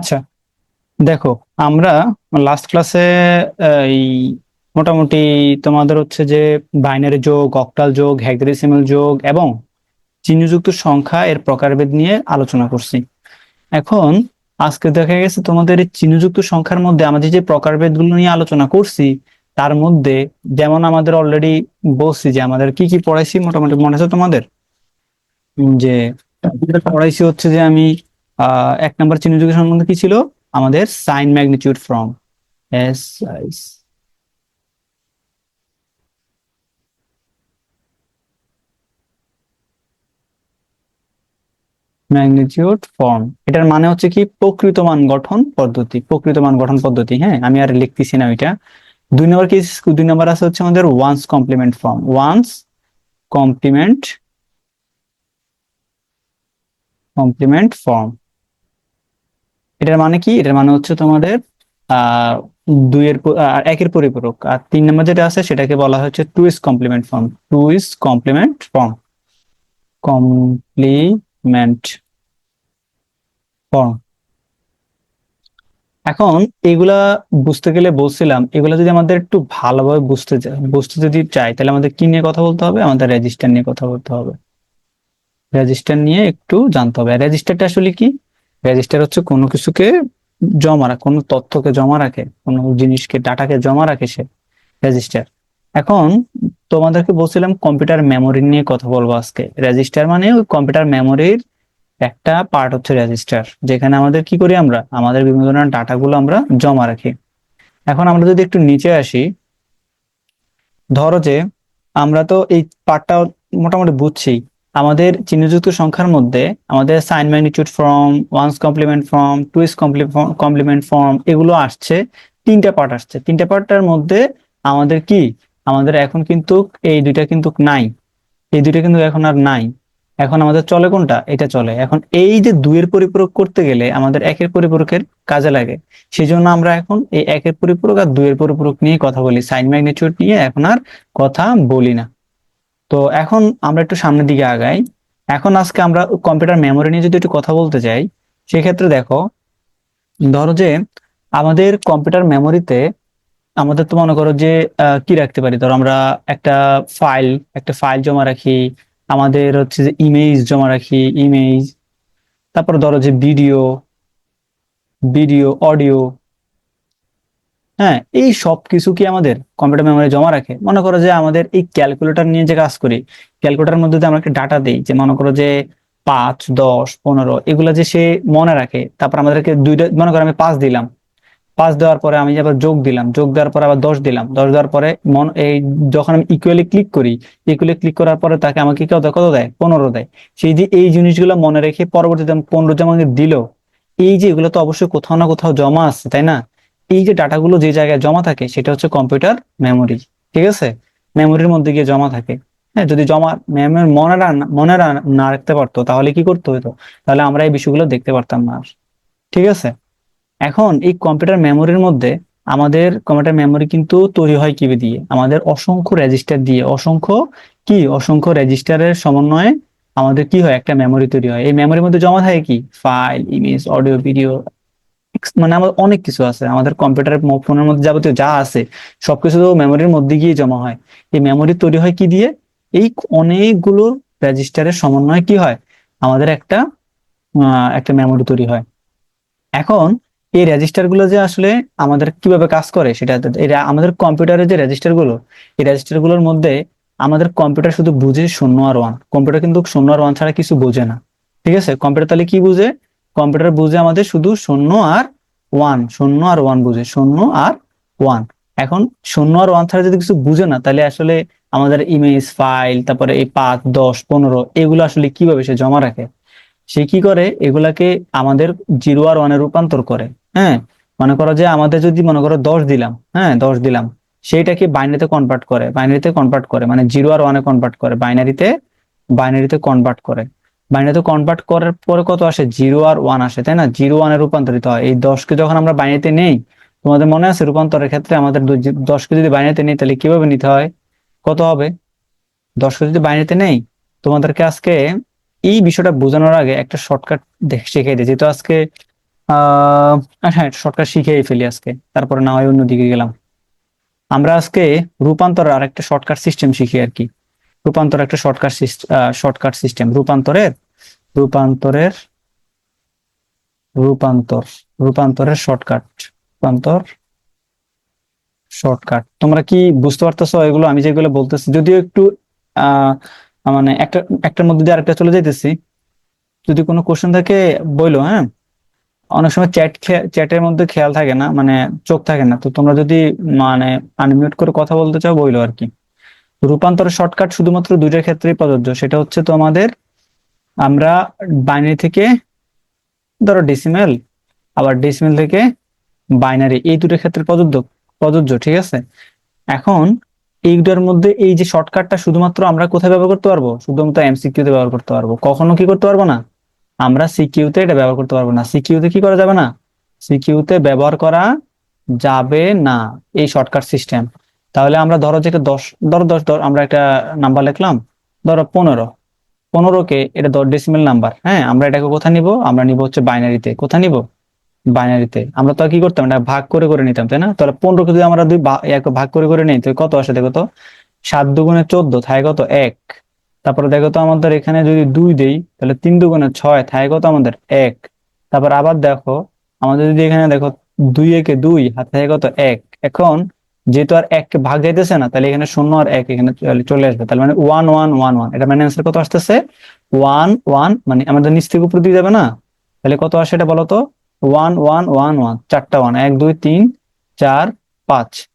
আচ্ছা দেখো, আমরা লাস্ট ক্লাসে এই মোটামুটি তোমাদের হচ্ছে যে বাইনারি যোগ অক্টাল যোগ হেক্সাডেসিমাল যোগ এবং চিহ্নযুক্ত সংখ্যা এর প্রকারভেদ নিয়ে আলোচনা করছি। এখন আজকে দেখা গেছে তোমাদের এই চিহ্নযুক্ত সংখ্যার মধ্যে আমাদের যে প্রকারভেদগুলো নিয়ে আলোচনা করছি, তার মধ্যে যেমন আমাদের অলরেডি বলছি যে আমাদের কি কি পড়াইছি মোটামুটি মনে আছে তোমাদের? যে, পড়াইছি হচ্ছে যে আমি এক নম্বর চিহ্নযুক্ত সম্বন্ধে কি ছিল? আমাদের sign magnitude from S magnitude form. এটার মানে হচ্ছে কি? প্রকৃত মান গঠন পদ্ধতি। প্রকৃত মান গঠন পদ্ধতি হ্যাঁ? আমি আর লিখতেছি না ওইটা। দুই নম্বর কি? দুই নম্বর আছে হচ্ছে আমাদের ones complement form ones complement complement form এটার মানে কি? এটার মানে হচ্ছে তোমাদের আহ দুইয়ের একের পরিপূরক। আর তিন নম্বর যেটা আছে, সেটাকে বলা হচ্ছে two's complement form two's complement form complement form এখন এগুলা বুঝতে গেলে বলছিলাম, এগুলা যদি আমাদের একটু ভালোভাবে বুঝতে চা- বুঝতে যদি চাই, তাহলে আমাদের কি নিয়ে কথা বলতে হবে? আমাদের রেজিস্টার নিয়ে কথা বলতে হবে। রেজিস্টার নিয়ে একটু জানতে হবে। রেজিস্টারটা আসলে কি? রেজিস্টার হচ্ছে কোনো কিছুকে জমা রাখে, কোনো তথ্যকে জমা রাখে, কোনো জিনিসকে, ডাটাকে জমা রাখে সে রেজিস্টার এখন তোমাদেরকে বলছিলাম কম্পিউটার মেমোরি নিয়ে কথা বলব আজকে। রেজিস্টার মানে ওই কম্পিউটার মেমোরির একটা পার্ট হচ্ছে রেজিস্টার যেখানে আমাদের কি করি আমরা? আমাদের বিভিন্ন ধরনের ডাটাগুলো আমরা জমা রাখি। এখন আমরা যদি একটু নিচে আসি, ধরো যে আমরা তো এই পার্টটা মোটামুটি বুঝছি আমাদের চিহ্নযুক্ত সংখ্যার মধ্যে আমাদের sign magnitude form ones complement form two's complement form এগুলো আসছে, তিনটা পার্ট আসছে। তিনটা পার্টটার মধ্যে আমাদের কি? আমাদের এখন কিন্তু এই দুইটা কিন্তু নাই। এই দুইটা কিন্তু এখন আর নাই। এখন আমাদের চলে কোনটা? এটা চলে। এখন এই যে দুইয়ের পরিপূরক করতে গেলে আমাদের একের পরিপূরকের কাজে লাগে। সেই জন্য আমরা এখন এই একের পরিপূরক আর দুইয়ের পরিপূরক নিয়ে কথা বলি। সাইন ম্যাগনিটিউড নিয়ে এখন আর কথা বলি না। তো এখন আমরা একটু সামনের দিকে আগাই। এখন আজকে আমরা কম্পিউটার মেমোরি নিয়ে যদি একটু কথা বলতে চাই সেক্ষেত্রে দেখো, ধরো যে আমাদের কম্পিউটার মেমোরিতে আমাদের তো মনে করো যে কি রাখতে পারি? ধরো আমরা একটা ফাইল একটা ফাইল জমা রাখি, আমাদের হচ্ছে যে ইমেজ জমা রাখি ইমেজ তারপর ধরো যে ভিডিও ভিডিও অডিও হ্যাঁ এই সব কিছু কি আমাদের কম্পিউটার মেমোরি জমা রাখে? মনে করো যে আমাদের এই ক্যালকুলেটর নিয়ে যে কাজ করি ক্যালকুলেটর মধ্যে আমরা একটা ডাটা দিই, যে মনে করো যে পাঁচ, দশ, পনেরো, এগুলো যে সে মনে রাখে, তারপর আমাদেরকে দুইটা, মনে করো আমি পাঁচ দিলাম। পাঁচ দেওয়ার পরে আমি আবার যোগ দিলাম, যোগ দেওয়ার পরে আবার দশ দিলাম। দশ দেওয়ার পরে মন, এই যখন আমি ইকুয়ালি ক্লিক করি ইকুয়ালি ক্লিক করার পরে তাকে আমাকে কত কত দেয়? পনেরো দেয়। সেই যে এই জিনিসগুলো মনে রেখে পরবর্তীতে পনেরো যে আমাকে দিল, এই যে এগুলো তো অবশ্যই কোথাও না কোথাও জমা আছে, তাই না? এই যে ডাটাগুলো যে জায়গায় জমা থাকে, সেটা হচ্ছে কম্পিউটার মেমোরি, ঠিক আছে? মেমোরির মধ্যে গিয়ে জমা থাকে। হ্যাঁ যদি জমা মেমোরি মনে মনে না রাখতে পারতো, তাহলে কি করতে হতো তাহলে আমরা এই বিষয়গুলো দেখতে পারতাম না ঠিক আছে? এখন এই কম্পিউটার মেমোরির মধ্যে আমাদের কম্পিউটার মেমোরি কিন্তু তৈরি হয় কি দিয়ে? আমাদের অসংখ্য রেজিস্টার দিয়ে। অসংখ্য কি? অসংখ্য রেজিস্টারের সমন্বয়ে আমাদের কি হয়? একটা মেমোরি তৈরি হয়। এই মেমোরির মধ্যে জমা থাকে কি? ফাইল, ইমেজ, অডিও, ভিডিও মানে আমাদের অনেক কিছু আছে। আমাদের কম্পিউটারের ফোনের মধ্যে যাবতীয় যা আছে, সবকিছু তো মেমোরির মধ্যে গিয়ে জমা হয়। এই মেমোরি তৈরি হয় কি দিয়ে? এই অনেকগুলো রেজিস্টারের সমন্বয়ে কি হয়? আমাদের একটা একটা মেমোরি তৈরি হয়। এখন এই রেজিস্টারগুলো যে আসলে আমাদের কীভাবে কাজ করে, সেটা আমাদের কম্পিউটারের যে রেজিস্টারগুলো এই রেজিস্টারগুলোর মধ্যে আমাদের কম্পিউটার শুধু বুঝে শূন্য আর ওয়ান কম্পিউটার কিন্তু শূন্য আর ওয়ান ছাড়া কিছু বোঝে না। ঠিক আছে? কম্পিউটার তাহলে কি বুঝে? কম্পিউটার বুঝে আমাদের শুধু শূন্য আর ওয়ান শূন্য আর ওয়ান বুঝে, শূন্য আর ওয়ান এখন শূন্য আর ওয়ান ছাড়া যদি কিছু বুঝে না, তাহলে আসলে আমাদের ইমেজ ফাইল তারপরে এই পাঁচ, দশ, পনেরো, এগুলো আসলে কীভাবে সে জমা রাখে? সে কি করে? এগুলাকে আমাদের জিরো আর ওয়ানে রূপান্তর করে হ্যাঁ? মনে করো যে আমাদের যদি মনে করো দশ দিলাম হ্যাঁ দশ দিলাম, সেইটাকে বাইনারিতে কনভার্ট করে বাইনারিতে কনভার্ট করে মানে জিরো আর ওয়ানে কনভার্ট করে বাইনারিতে বাইনারিতে কনভার্ট করে। বাইনারিতে কনভার্ট করার পরে কত আসে? জিরো আর ওয়ান আসে, তাই না? জিরো ওয়ানে রূপান্তরিত হয়। এই দশকে যখন আমরা বাইনারিতে নেই, তোমাদের মনে আছে রূপান্তরের ক্ষেত্রে আমাদের দশকে যদি বাইনারিতে নেই, তাহলে কীভাবে নিতে হয়? কত হবে? দশকে যদি বাইনারিতে নেই, তোমাদেরকে আজকে এই বিষয়টা বোঝানোর আগে একটা শর্টকাট শিখিয়ে দিই। যেহেতু আজকে, আহ হ্যাঁ শর্টকাট শিখেই ফেলি আজকে। তারপরে না হয় অন্যদিকে গেলাম। আমরা আজকে রূপান্তরের আরেকটা শর্টকাট সিস্টেম শিখি আর কি। রূপান্তর একটা শর্টকাট শর্টকাট সিস্টেম রূপান্তরের রূপান্তরের, রূপান্তর, রূপান্তরের শর্টকাট রূপান্তর শর্টকাট তোমরা কি বুঝতে পারতেছো এগুলো? আমি যেগুলো বলতেছি, যদিও একটু মানে একটা, একটার মধ্যে দিয়ে আরেকটা চলে যাইতেছি। যদি কোনো কোশ্চেন থাকে, বইলো হ্যাঁ? অনেক সময় চ্যাট চ্যাটের মধ্যে খেয়াল থাকে না মানে চোখ থাকে না। তো তোমরা যদি মানে আনমিউট করে কথা বলতে চাও, বইলো আর কি। রূপান্তরের শর্টকাট শুধুমাত্র দুইটার ক্ষেত্রেই প্রযোজ্য। সেটা হচ্ছে তোমাদের, আমরা বাইনারি থেকে, ধরো ডেসিমেল আবার ডেসিমেল থেকে বাইনারি এই দুটোর ক্ষেত্রে প্রযোজ্য প্রযোজ্য, ঠিক আছে? এখন, এই দুটার মধ্যে এই যে শর্টকাটটা শুধুমাত্র আমরা কোথায় ব্যবহার করতে পারব? শুধুমাত্র এমসিকিউ তে ব্যবহার করতে পারব। কখনো কি করতে পারব না? আমরা সিকিউ তে এটা ব্যবহার করতে পারব না। সিকিউ তে কি করা যাবে না? সিকিউ তে ব্যবহার করা যাবে না, এই শর্টকাট সিস্টেম তাহলে আমরা ধরো যে দশ, ধরো দশ, ধর আমরা একটা নাম্বার লিখলাম, ধরো পনেরো। পনেরোকে এটা দশ ডেসিমেল নাম্বার হ্যাঁ? আমরা এটাকে কোথায় নিব? আমরা নিব হচ্ছে বাইনারিতে কোথায় নিব? বাইনারিতে আমরা তো কি করতাম? এটা ভাগ করে করে নিতাম, তাই না? তাহলে পনেরোকে যদি আমরা দুই ভাগ করে করে নিই তো কত আসে দেখো তো? সাত দুগুণে চোদ্দ থাকে কত? এক। তারপরে দেখো তো আমাদের এখানে যদি দুই দেই, তাহলে তিন দুগুণে ছয় থাকে কত আমাদের? এক। তারপর আবার দেখো, আমাদের যদি এখানে দেখো দুই একে দুই হাত থাকে কত? এক। এখন যেহেতু আর এককে ভাগ যাইতেছে না, তাহলে এখানে শূন্য আর এক এখানে চলে- আসবে। তাহলে মানে ওয়ান ওয়ান ওয়ান ওয়ান এটা মানে অ্যান্সার কত আসতেছে? ওয়ান ওয়ান মানে আমাদের নিচ থেকে উপর দিয়ে যাবে না? তাহলে কত আসে এটা বলো তো? ওয়ান ওয়ান ওয়ান ওয়ান চারটা ওয়ান এক, দুই, তিন, চার, পাঁচ।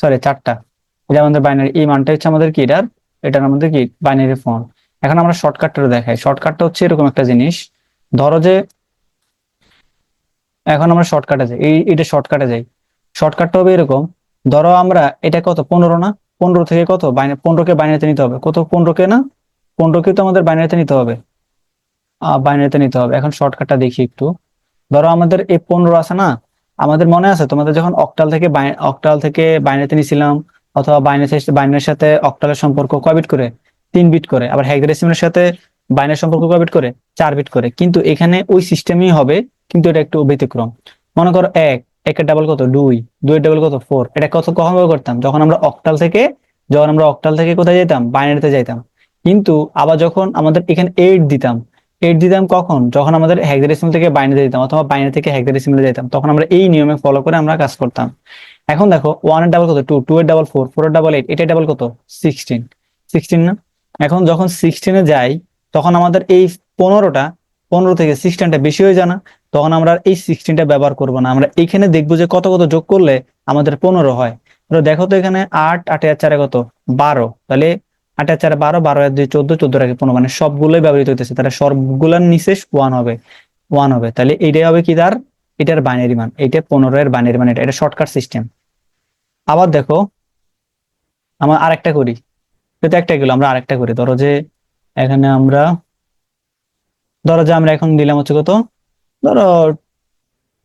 সরি চারটা। এটা আমাদের বাইনারি এই মানটা হচ্ছে আমাদের কি এটার? এটার আমাদের কি? বাইনারি ফর্ম এখন আমরা শর্টকাটটা দেখাই। শর্টকাটটা হচ্ছে এরকম একটা জিনিস। ধরো যে, এখন আমরা শর্টকাটে যাই। এই এটা শর্টকাটে যাই। শর্টকাটটা হবে এরকম। ধরো আমরা এটা কত? পনেরো না? পনেরো থেকে কত? বাইনারি পনেরোকে বাইনারিতে নিতে হবে। কত? পনেরোকে না? পনেরোকে তো আমাদের বাইনারিতে নিতে হবে। বাইনারিতে নিতে হবে। এখন শর্টকাটটা দেখি একটু। ধরো আমাদের এই পনেরো আছে না? আমাদের মনে আছে তোমাদের যখন অক্টাল থেকে অক্টাল থেকে বাইনারিতে নিছিলাম, অথবা বাইনারি বাইনারির সাথে অক্টালের সম্পর্ক কয় বিট করে? তিন বিট করে। আবার হেক্সাডেসিমালের সাথে বাইনারি সম্পর্ক কয় বিট করে? চার বিট করে। কিন্তু এখানে ওই সিস্টেমই হবে, কিন্তু এটা একটু ব্যতিক্রম। মনে করো এক একের ডাবল কত? দুই। দুইয়ের ডাবল কত? ফোর এটা কত কখন করতাম? যখন আমরা অক্টাল থেকে, যখন আমরা অক্টাল থেকে কোথায় যেতাম বাইনারিতে যাইতাম। কিন্তু আবার যখন আমাদের এখানে এইট দিতাম এইট দিতাম কখন? যখন আমাদের হেক্সাডেসিমাল থেকে বাইনারি দিতাম অথবা বাইনারি থেকে হেক্সাডেসিমালে যেতাম তখন আমরা এই নিয়মে ফলো করে আমরা কাজ করতাম। এখন দেখো ওয়ানের ডাবল কত? টু টু এর ডাবল ফোর ফোর এর ডাবল এইট এটা ডাবল কত? সিক্সটিন সিক্সটিন না? এখন যখন সিক্সটিনে যাই, তখন আমাদের এই পনেরোটা পনেরো থেকে সিক্সটিনটা বেশি হয়ে যায় না, তখন আমরা এই সিক্সটিনটা ব্যবহার করব না। আমরা এখানে দেখব যে কত কত যোগ করলে আমাদের পনেরো হয়। তো দেখো তো এখানে আট, আটে আর চারে কত? বারো। তাহলে আট আর চারে বারো বারো আর দুই, চোদ্দ চোদ্দ আগে পনেরো মানে সবগুলোই ব্যবহৃত হইতেছে। তাহলে সবগুলোর নিচে ওয়ান হবে ওয়ান হবে। তাহলে এইটাই হবে কি তার? এটার বাইনারি মান। এইটা পনেরো এর বাইনারি মান এটা এটা শর্টকাট সিস্টেম আবার দেখো, আমরা আরেকটা করি। এটা একটা গেলো, আমরা আরেকটা করি। ধরো যে এখানে আমরা ধরো যে আমরা এখন দিলাম হচ্ছে কত? ধরো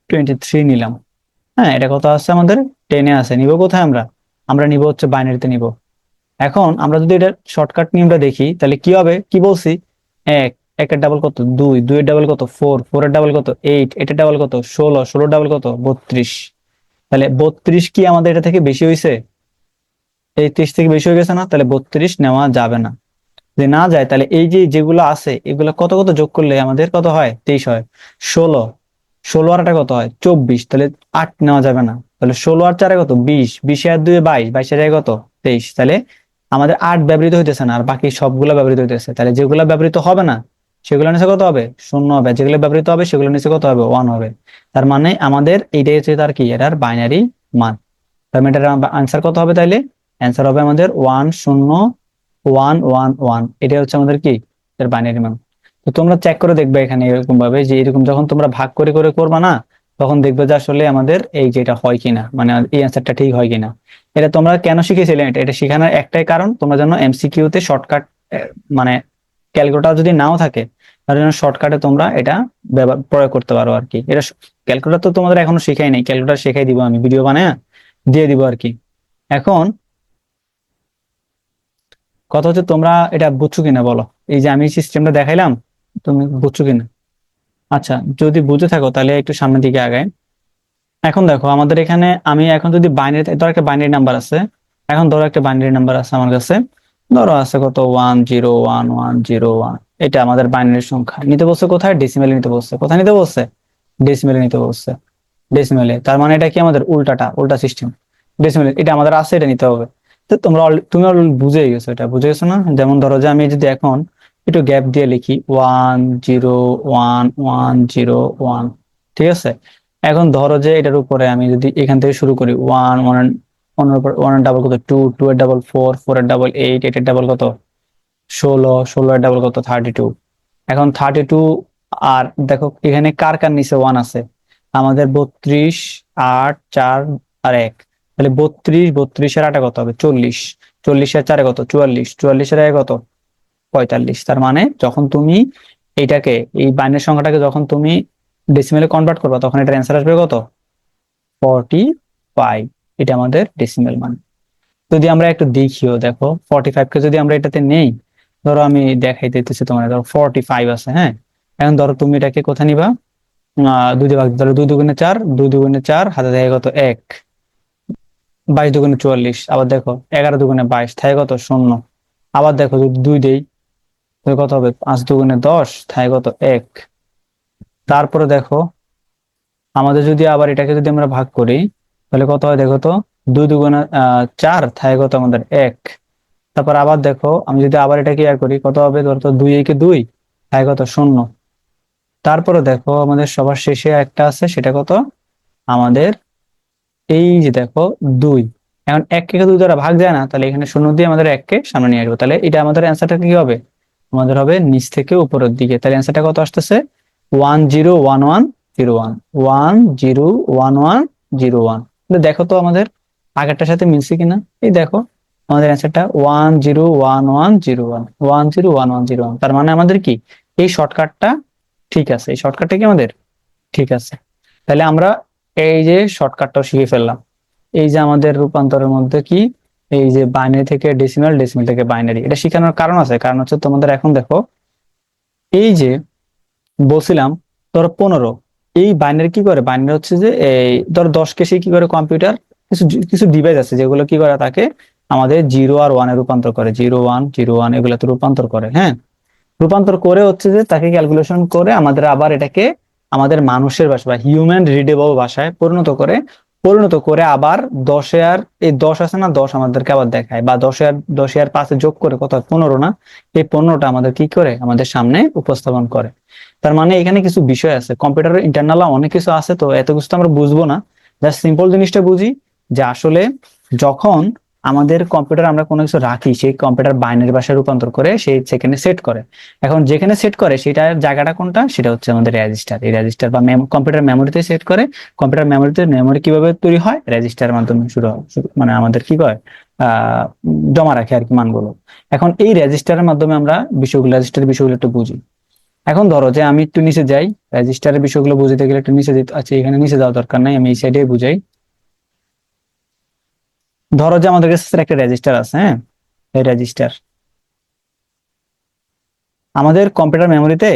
টোয়েন্টি থ্রি নিলাম। হ্যাঁ এটা কত আছে আমাদের? টেনে আছে নিব কোথায় আমরা? আমরা নিব হচ্ছে বাইনারিতে নিব। এখন আমরা যদি এটা শর্টকাট নিয়মটা দেখি, তাহলে কি হবে? কি বলছি? এক, একের ডাবল কত? দুই, দুইয়ের ডাবল কত? ফোর ফোরের ডাবল কত? এইট এটার ডাবল কত? ষোলো, ষোলোর ডাবল কত? বত্রিশ। তাহলে বত্রিশ কি আমাদের এটা থেকে বেশি হয়েছে এই ত্রিশ থেকে বেশি হয়ে গেছে না? তাহলে বত্রিশ নেওয়া যাবে না। যদি না যায়, তাহলে এই যে যেগুলো আছে, এগুলো কত কত যোগ করলে আমাদের কত হয়? তেইশ হয়। ষোলো। ষোলো আর একটা কত হয়? চব্বিশ। তাহলে আট নেওয়া যাবে না। তাহলে ষোলো আর চারে কত? বিশ। বিশে আর দুই বাইশ। বাইশে যায় কত? তেইশ। তাহলে আমাদের আট ব্যবহৃত হইতেছে না, আর বাকি সবগুলো ব্যবহৃত হইতেছে। তাহলে যেগুলো ব্যবহৃত হবে না সেগুলো নিচে কত হবে? শূন্য হবে। যেগুলো ব্যবহৃত হবে সেগুলো নিচে কত হবে? ওয়ান হবে। তার মানে আমাদের এইটাই হচ্ছে তার কি? এটার বাইনারি মান। তার মানে এটার আনসার কত হবে তাইলে? অ্যান্সার হবে আমাদের ওয়ান শূন্য ওয়ান ওয়ান ওয়ান এটা হচ্ছে আমাদের কি? বাইনারি মান। তো তোমরা চেক করে দেখবে এখানে এরকম ভাবে যে এরকম যখন তোমরা ভাগ করে করে করবা না, তখন দেখবে যে আসলে আমাদের এই যেটা হয় কিনা মানে এই অ্যান্সারটা ঠিক হয় কিনা। এটা তোমরা কেন শিখেছিলে? এটা এটা শেখানোর একটাই কারণ, তোমরা যেন এমসিকিউ তে শর্টকাট মানে ক্যালকুলেটর যদি নাও থাকে, তাহলে যেন শর্টকাটে তোমরা এটা ব্যবহার প্রয়োগ করতে পারো আর কি। এটা ক্যালকুলেটর তো তোমাদের এখনও শেখাই নাই। ক্যালকুলেটর শেখাই দিব আমি ভিডিও বানায় দিয়ে দিব আর কি। এখন কথা হচ্ছে, তোমরা এটা বুঝছ কিনা বলো? এই যে আমি সিস্টেমটা দেখাইলাম, তুমি বুঝছ কিনা? আচ্ছা যদি বুঝে থাকো তাহলে একটু সামনের দিকে আগায় এখন দেখো, আমাদের এখানে আমি এখন যদি বাইনারি ধরো একটা বাইনারি নাম্বার আছে। এখন ধরো একটা বাইনারি নাম্বার আছে আমার কাছে। ধরো আছে কত? One zero one one zero one এটা আমাদের বাইনারি সংখ্যা। নিতে বলছে কোথায়? ডেসিমেলে নিতে বলছে। কোথায় নিতে বলছে? ডেসিমেলে নিতে বলছে। ডেসিমেলে তার মানে এটা কি আমাদের উল্টাটা? উল্টা সিস্টেম ডেসিমেলে এটা আমাদের আছে, এটা নিতে হবে। তো তোমরা তুমি বুঝে গেছো এটা, বুঝে গেছো না? যেমন ধরো যে আমি যদি এখন একটু গ্যাপ দিয়ে লিখি one zero one one zero one ঠিক আছে? এখন ধরো যে এটার উপরে আমি যদি এখান থেকে শুরু করি ওয়ান ওয়ান ওয়ানের উপর ওয়ানের ডাবল কত? টু টু এর ডাবল ফোর ফোর এর ডাবল এইট এইট এর ডাবল কত? ষোলো ষোলো এর ডাবল কত? থার্টি টু এখন থার্টি টু আর দেখো এখানে কার কার নিচে ওয়ান আছে? আমাদের বত্রিশ, আট, চার আর এক। তাহলে বত্রিশ, বত্রিশের আটে কত হবে? চল্লিশ। চল্লিশের চারে কত? চুয়াল্লিশ। চুয়াল্লিশের আগে কত? পঁয়তাল্লিশ। তার মানে যখন তুমি এইটাকে, এই বাইনের সংখ্যাটাকে যখন তুমি ডেসিমেলে কনভার্ট করবা, তখন এটার অ্যান্সার আসবে কত? ফর্টি ফাইভ এটা আমাদের ডেসিমেল মান। যদি আমরা একটু দেখিও, দেখো ফর্টি ফাইভ কে যদি আমরা এটাতে নেই, ধরো আমি দেখাই দিতেছি তোমার ধরো ফর্টি ফাইভ আছে হ্যাঁ? এখন ধরো তুমি এটাকে কোথায় নিবা? দুই ভাগ, ধরো দুই দুগুণে চার, দুই দুগুণে চার হাতে থাকে কত? এক। বাইশ দুগুণে চুয়াল্লিশ, আবার দেখো এগারো দুগুণে বাইশ থাকে কত? শূন্য। আবার দেখো দুই দেই কত হবে? পাঁচ দুগুণে দশ থাকে কত? এক। তারপরে দেখো, আমাদের যদি আবার এটাকে যদি আমরা ভাগ করি, তাহলে কত হয় দেখো তো? দুই দুগুণে চার থাকে কত আমাদের? এক। তারপর আবার দেখো, আমি যদি আবার এটাকে ইয়া করি, কত হবে? ধরো তো দুই একে দুই থাকে কত? শূন্য। তারপরে দেখো, আমাদের সবার শেষে একটা আছে, সেটা কত? আমাদের এই যে দেখো দুই, এখন এক কে দুই দ্বারা ভাগ যায় না, তাহলে এখানে শূন্য দিয়ে আমাদের এককে সামনে নিয়ে আসব। তাহলে এটা আমাদের অ্যান্সারটা কি হবে? আমাদের হবে নিচ থেকে উপরের দিকে। তাহলে অ্যান্সারটা কত আসতেছে? One zero one one zero one one zero one one zero one দেখো তো আমাদের আগেরটার সাথে মিলছে কিনা? এই দেখো, আমাদের অ্যান্সারটা one zero one one zero one one zero one one zero one তার মানে আমাদের কি? এই শর্টকাটটা ঠিক আছে। এই শর্টকাটটা কি আমাদের? ঠিক আছে। তাহলে আমরা এই যে শর্টকাটটাও শিখে ফেললাম। এই যে আমাদের রূপান্তরের মধ্যে কি? এই যে বাইনারি থেকে ডেসিমাল ডেসিমাল থেকে বাইনারি এটা শেখানোর কারণ আছে, কারণ হচ্ছে তোমাদের এখন দেখো, এই যে বলছিলাম, ধরো পনেরো। এই বাইনারি কি করে? বাইনারি হচ্ছে যে এই, ধরো দশ সে কি করে কম্পিউটার কিছু কিছু ডিভাইস আছে যেগুলো কি করে? তাকে আমাদের জিরো আর ওয়ানে রূপান্তর করে। জিরো ওয়ান জিরো ওয়ান এগুলোতে রূপান্তর করে হ্যাঁ? রূপান্তর করে হচ্ছে যে তাকে ক্যালকুলেশন করে আমাদের আবার এটাকে আমাদের মানুষের ভাষা বা হিউম্যান রিডেবল ভাষায় পরিণত করে পরিণত করে আবার দশে আর, এই দশ আছে না দশ আমাদেরকে আবার দেখায় বা দশে আর দশে আর পাঁচে যোগ করে, কত পনেরো না? এই পনেরোটা আমাদের কি করে? আমাদের সামনে উপস্থাপন করে। তার মানে এখানে কিছু বিষয় আছে। কম্পিউটারের ইন্টারনাল অনেক কিছু আছে, তো এত কিছু তো আমরা বুঝব না। জাস্ট সিম্পল জিনিসটা বুঝি যে আসলে যখন আমাদের কম্পিউটার আমরা কোনো কিছু রাখি, সেই কম্পিউটার বাইনারি ভাষায় রূপান্তর করে সেই সেখানে সেট করে। এখন যেখানে সেট করে সেটার জায়গাটা কোনটা? সেটা হচ্ছে আমাদের রেজিস্টার এই রেজিস্টার বা কম্পিউটার মেমোরিতে সেট করে কম্পিউটার মেমোরিতে মেমোরি কীভাবে তৈরি হয়? রেজিস্টারের মাধ্যমে শুরু হয়। মানে আমাদের কি আহ, জমা রাখে আর কি মানগুলো। এখন এই রেজিস্টারের মাধ্যমে আমরা বিষয়গুলো রেজিস্টারের বিষয়গুলো একটু বুঝি। এখন ধরো যে আমি একটু নিচে যাই রেজিস্টারের বিষয়গুলো বুঝতে গেলে একটু নিচে যেতে আচ্ছা এখানে নিচে যাওয়ার দরকার নাই, আমি এই সাইডে বুঝাই। ধরো যে আমাদের কাছে একটা রেজিস্টার আছে হ্যাঁ? এই রেজিস্টার আমাদের কম্পিউটার মেমোরিতে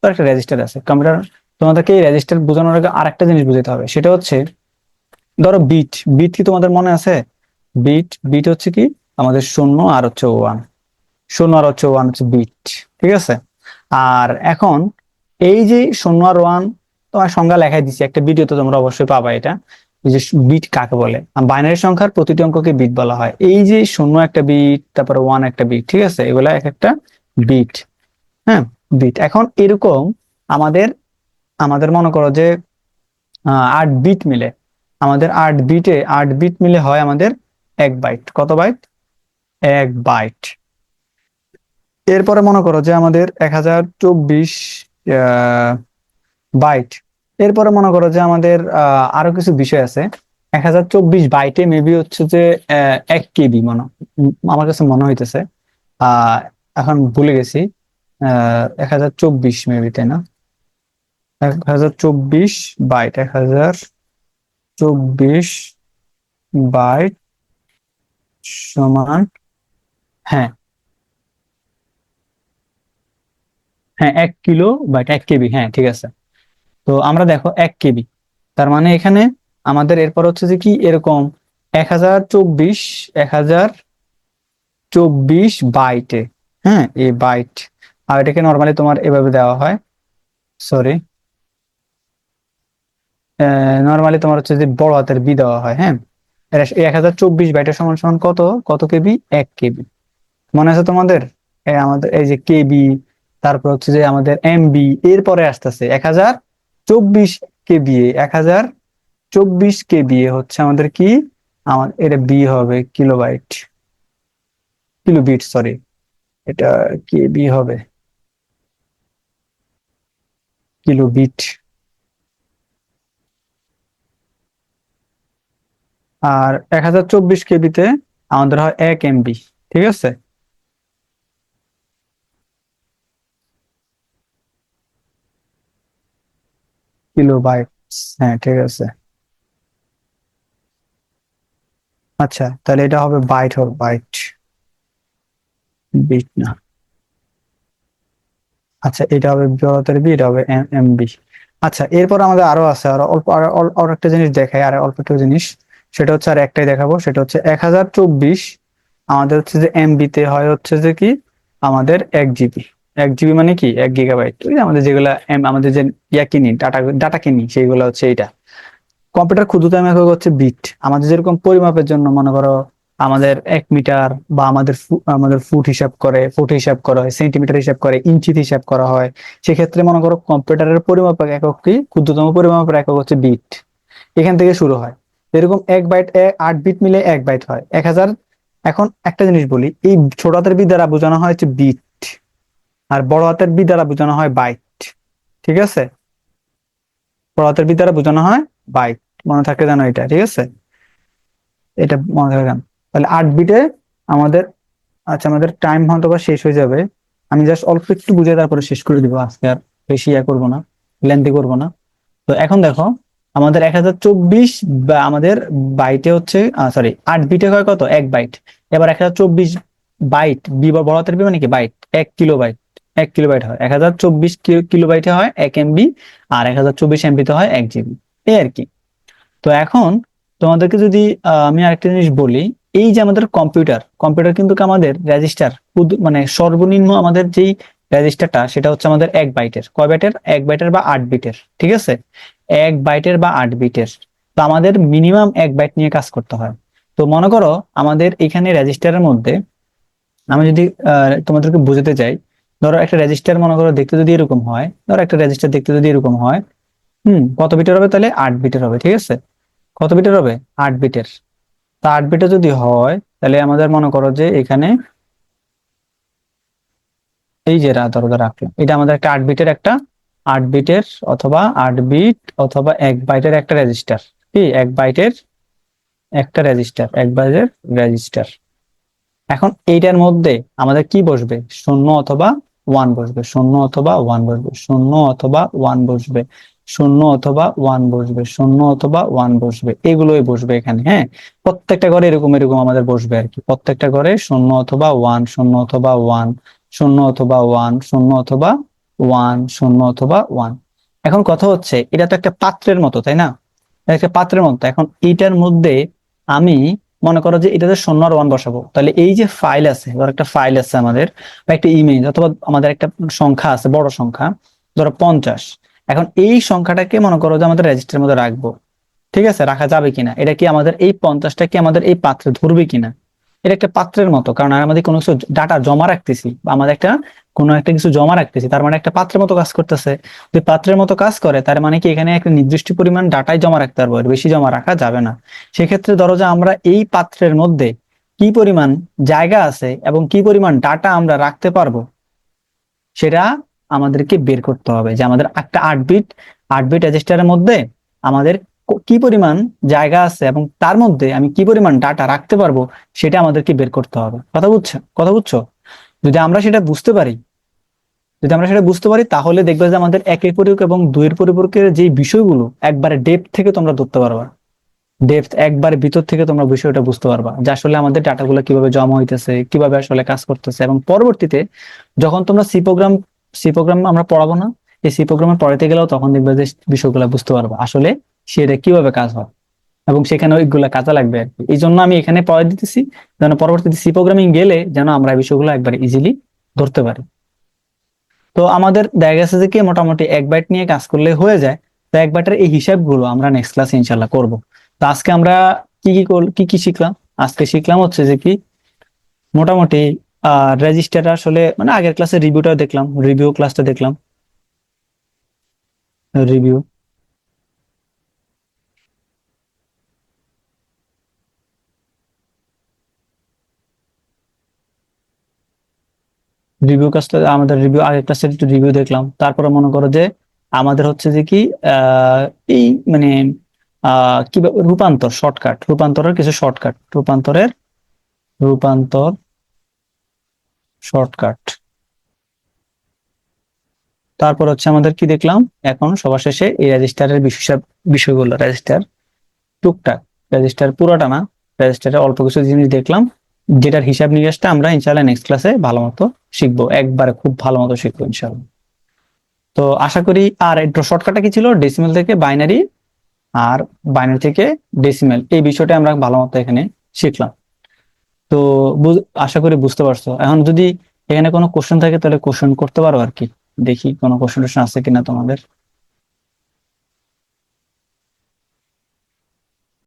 তো একটা রেজিস্টার আছে। কম্পিউটার তোমাদেরকে এই রেজিস্টার বোঝানোর আগে আরেকটা জিনিস বুঝতে হবে। সেটা হচ্ছে, ধরো বিট বিট কি তোমাদের মনে আছে? বিট বিট হচ্ছে কি? আমাদের শূন্য আর হচ্ছে ওয়ান শূন্য আর হচ্ছে ওয়ান হচ্ছে বিট ঠিক আছে? আর এখন এই যে শূন্য আর ওয়ান তোমার সংজ্ঞা লেখাই দিচ্ছি একটা ভিডিওতে তোমরা অবশ্যই পাবা এটা। যে বিট কাকে বলে? বাইনারি সংখ্যার প্রতিটি অঙ্ককে বিট বলা হয়। এই যে শূন্য একটা বিট তারপরে ওয়ান একটা বিট ঠিক আছে? এগুলা এক একটা বিট হ্যাঁ? বিট এখন এরকম আমাদের আমাদের মনে করো যে আট বিট মিলে, আমাদের আট বিটে আট বিট মিলে হয় আমাদের এক বাইট কত বাইট এক বাইট এরপরে মনে করো যে আমাদের এক হাজার চব্বিশ বাইট এরপরে মনে করো যে আমাদের আরও কিছু বিষয় আছে। এক হাজার চব্বিশ বাইটে মেবি হচ্ছে যে এক কেবি মনে, আমার কাছে মনে হইতেছে। আহ, এখন ভুলে গেছি। এক হাজার চব্বিশ মেবি তাই না? এক হাজার চব্বিশ বাইট এক হাজার চব্বিশ বাইট সমান হ্যাঁ। হ্যাঁ এক কিলো বাইট, এক কেবি হ্যাঁ ঠিক আছে। তো আমরা দেখো এক কেবি। তার মানে এখানে আমাদের এরপর হচ্ছে যে কি? এরকম এক হাজার চব্বিশ এক হাজার চব্বিশ বাইটে। হ্যাঁ এ বাইট। আর এটাকে নর্মালি তোমার এভাবে দেওয়া হয়। সরি নর্মালি তোমার হচ্ছে যে বড় হাতের বি দেওয়া হয় হ্যাঁ? এক হাজার চব্বিশ বাইটের সমান সমান কত? কত কেবি? এক কেবি। মনে আছে তোমাদের? আমাদের, এই যে কেবি, তারপর হচ্ছে যে আমাদের এমবি, এরপরে আসতেছে এক হাজার চব্বিশ কেবি এক হাজার চব্বিশ কেবি হচ্ছে আমাদের কি? আমার এটা বি হবে কিলোবাইট কিলোবিট সরি এটা কে বি হবে? কিলোবিট আর এক হাজার চব্বিশ কেবিতে আমাদের হয় এক এমবি ঠিক আছে? কিলোবাইট হ্যাঁ ঠিক আছে। আচ্ছা তাহলে এটা হবে বাইট হবে, বাইট। বিট না। আচ্ছা এটা হবে বড়তের বি এটা হবে এম এমবি আচ্ছা এরপর আমাদের আরও আছে, আরও অল্প, আর একটা জিনিস দেখাই, আর অল্প একটা জিনিস। সেটা হচ্ছে আর একটাই দেখাবো, সেটা হচ্ছে এক হাজার চব্বিশ আমাদের হচ্ছে যে এমবি তে হয় হচ্ছে যে কি? আমাদের এক জিবি এক জিবি মানে কি? এক গিগাবাইট আমাদের যেগুলা আমাদের যে ইয়া কিনি ডাটা ডাটা কিনি, সেইগুলো হচ্ছে এইটা। কম্পিউটার ক্ষুদ্রতম একক হচ্ছে বিট আমাদের যেরকম পরিমাপের জন্য মনে করো আমাদের এক মিটার বা আমাদের আমাদের ফুট হিসাব করে ফুট হিসাব করা হয় সেন্টিমিটার হিসাব করে ইঞ্চিতে হিসাব করা হয়, সেক্ষেত্রে মনে করো কম্পিউটারের পরিমাপক একক কি? ক্ষুদ্রতম পরিমাপের একক হচ্ছে বিট এখান থেকে শুরু হয়। এরকম এক বাইট আট বিট মিলে এক বাইট হয়। এক হাজার, এখন একটা জিনিস বলি, এই ছোট হাতের বি দ্বারা বোঝানো হয় হচ্ছে বিট আর বড় হাতের বি দ্বারা বোঝানো হয় বাইট ঠিক আছে? বড় হাতের বি দ্বারা বোঝানো হয় বাইট মনে থাকে জানো এটা, ঠিক আছে? এটা মনে থাকে জানো তাহলে আট বিটে আমাদের আচ্ছা আমাদের টাইম হয়তো বা শেষ হয়ে যাবে। আমি জাস্ট অল্প একটু বুঝে তারপরে শেষ করে দিব, আজকে আর বেশি ইয়া করব না লেন্থি করব না। তো এখন দেখো, আমাদের এক হাজার চব্বিশ বা আমাদের বাইটে হচ্ছে সরি আট বিটে হয় কত? এক বাইট এবার এক হাজার চব্বিশ বাইট বি বা বড় হাতের বি মানে কি? বাইট এক কিলো বাইট এক কিলো বাইট হয়। এক হাজার চব্বিশ কিলো বাইটে হয় এক এমবি আর এক হাজার চব্বিশ এমবিতে হয় এক জিবি এই আর কি। তো এখন তোমাদেরকে যদি আমি আরেকটা জিনিস বলি, এই যে আমাদের কম্পিউটার কম্পিউটার কিন্তু আমাদের রেজিস্টার মানে সর্বনিম্ন আমাদের যেই রেজিস্টারটা সেটা হচ্ছে আমাদের এক বাইটের। কয় বাইটের? এক বাইটের বা আট বিটের। ঠিক আছে? এক বাইটের বা আট বিটের। তো আমাদের মিনিমাম এক বাইট নিয়ে কাজ করতে হয়। তো মনে করো আমাদের এখানে রেজিস্টারের মধ্যে, আমি যদি তোমাদেরকে বুঝতে চাই ধরো একটা রেজিস্টার মনে করো দেখতে যদি এরকম হয়, ধরো একটা রেজিস্টার দেখতে যদি এরকম হয়, হুম, কত বিটের হবে তাহলে আট বিটের হবে, ঠিক আছে? কত বিটের হবে? আট বিটের তা আট বিটে যদি হয়, তাহলে আমাদের মনে করো যে এখানে এই যে দরকার রাখলাম, এটা আমাদের একটা আট বিটের একটা আট বিটের অথবা আট বিট অথবা এক বাইটের একটা রেজিস্টার কি? এক বাইটের একটা রেজিস্টার এক বাইটের রেজিস্টার এখন এইটার মধ্যে আমাদের কি বসবে? শূন্য অথবা ওয়ান বসবে, শূন্য অথবা ওয়ান বসবে, শূন্য অথবা ওয়ান বসবে, শূন্য অথবা ওয়ান বসবে, শূন্য অথবা ওয়ান বসবে, এগুলোই বসবে এখানে হ্যাঁ? প্রত্যেকটা ঘরে এরকম এরকম আমাদের বসবে আর কি। প্রত্যেকটা ঘরে শূন্য অথবা ওয়ান শূন্য অথবা ওয়ান শূন্য অথবা ওয়ান শূন্য অথবা ওয়ান শূন্য অথবা ওয়ান এখন কথা হচ্ছে, এটা তো একটা পাত্রের মতো, তাই না? একটা পাত্রের মতো। এখন এটার মধ্যে আমি মনে করো যে এটাতে শূন্য আর ওয়ান বসাবো। তাহলে এই যে ফাইল আছে, ধর একটা ফাইল আছে আমাদের, বা একটা ইমেজ অথবা আমাদের একটা সংখ্যা আছে, বড় সংখ্যা, ধরো পঞ্চাশ। এখন এই সংখ্যাটাকে মনে করো যে আমাদের রেজিস্টারের মধ্যে রাখব। ঠিক আছে? রাখা যাবে কিনা? এটা কি আমাদের এই পঞ্চাশটা কি আমাদের এই পাত্রে ধরবে কিনা? এটা একটা পাত্রের মতো, কারণ আমাদের কোনো কিছু ডাটা জমা রাখতেছি বা আমাদের একটা কোনো একটা কিছু জমা রাখতেছি, তার মানে একটা পাত্রের মতো কাজ করতেছে। যদি পাত্রের মতো কাজ করে, তার মানে কি এখানে একটা নির্দিষ্ট পরিমাণ ডাটাই জমা রাখতে পারব বেশি জমা রাখা যাবে না। সেক্ষেত্রে ধরো যে আমরা এই পাত্রের মধ্যে কি পরিমাণ জায়গা আছে এবং কি পরিমাণ ডাটা আমরা রাখতে পারব, সেটা আমাদেরকে বের করতে হবে। যে আমাদের একটা আট বিট আট বিট রেজিস্টারের মধ্যে আমাদের কি পরিমাণ জায়গা আছে এবং তার মধ্যে আমি কি পরিমাণ ডাটা রাখতে পারব, সেটা আমাদেরকে বের করতে হবে। কথা বুঝছ? কথা বুঝছ? যদি আমরা সেটা বুঝতে পারি, যদি আমরা সেটা বুঝতে পারি, তাহলে দেখবে যে আমাদের একের পরিপূরক এবং দুইয়ের পরিপূরকের যে বিষয়গুলো একবারে ডেপথ থেকে তোমরা ধরতে পারবা। ডেপথ একবারে ভিতর থেকে তোমরা বিষয়টা বুঝতে পারবা যে আসলে আমাদের ডাটাগুলো কীভাবে জমা হইতেছে, কীভাবে আসলে কাজ করতেছে এবং পরবর্তীতে যখন তোমরা সি প্রোগ্রাম সি প্রোগ্রাম আমরা পড়াবো না, এই সি প্রোগ্রামে পড়াতে গেলেও তখন দেখবে যে বিষয়গুলো বুঝতে পারব। আসলে সেটা কীভাবে কাজ হয়? এবং সেখানে ওইগুলা কাজে লাগবে আর কি। এই জন্য আমি এখানে পড়া দিতেছি, যেন পরবর্তীতে সি প্রোগ্রামিং গেলে যেন আমরা এই বিষয়গুলো একবার ইজিলি ধরতে পারি। তো আমাদের দেখা গেছে যে কি, মোটামুটি এক বাইট নিয়ে কাজ করলে হয়ে যায়। তো এক বাইটের এই হিসাবগুলো আমরা নেক্সট ক্লাসে ইনশাল্লাহ করব। তো আজকে আমরা কি কি কি কি শিখলাম? আজকে শিখলাম হচ্ছে যে কি, মোটামুটি রেজিস্টার আসলে মানে আগের ক্লাসে রিভিউটা দেখলাম রিভিউ ক্লাসটা দেখলাম। রিভিউ রিভিউ ক্লাসটা আমাদের রিভিউ ক্লাসের একটু রিভিউ দেখলাম। তারপরে মনে করো যে আমাদের হচ্ছে যে কি এই মানে কি রূপান্তর শর্টকাট রূপান্তরের কিছু শর্টকাট রূপান্তরের, রূপান্তর শর্টকাট তারপর হচ্ছে আমাদের কি দেখলাম? এখন সবার শেষে এই রেজিস্টারের বিষয়, বিষয়গুলো রেজিস্টার টুকটাক রেজিস্টার পুরোটা না রেজিস্টারের অল্প কিছু জিনিস দেখলাম। যেটার হিসাব নিকাশটা আমরা ইনশাল্লাহ নেক্সট ক্লাসে ভালো মতো শিখব, একবারে খুব ভালো মতো শিখব ইনশাল্লাহ তো আশা করি আর শর্টকাটটা কি ছিল? ডেসিমেল থেকে বাইনারি আর বাইনারি থেকে ডেসিমেল এই বিষয়টা আমরা ভালো মতো এখানে শিখলাম। তো আশা করি বুঝতে পারছ। এখন যদি এখানে কোনো কোশ্চেন থাকে তাহলে কোশ্চেন করতে পারো আর কি। দেখি কোনো কোশ্চেন আছে কিনা তোমাদের।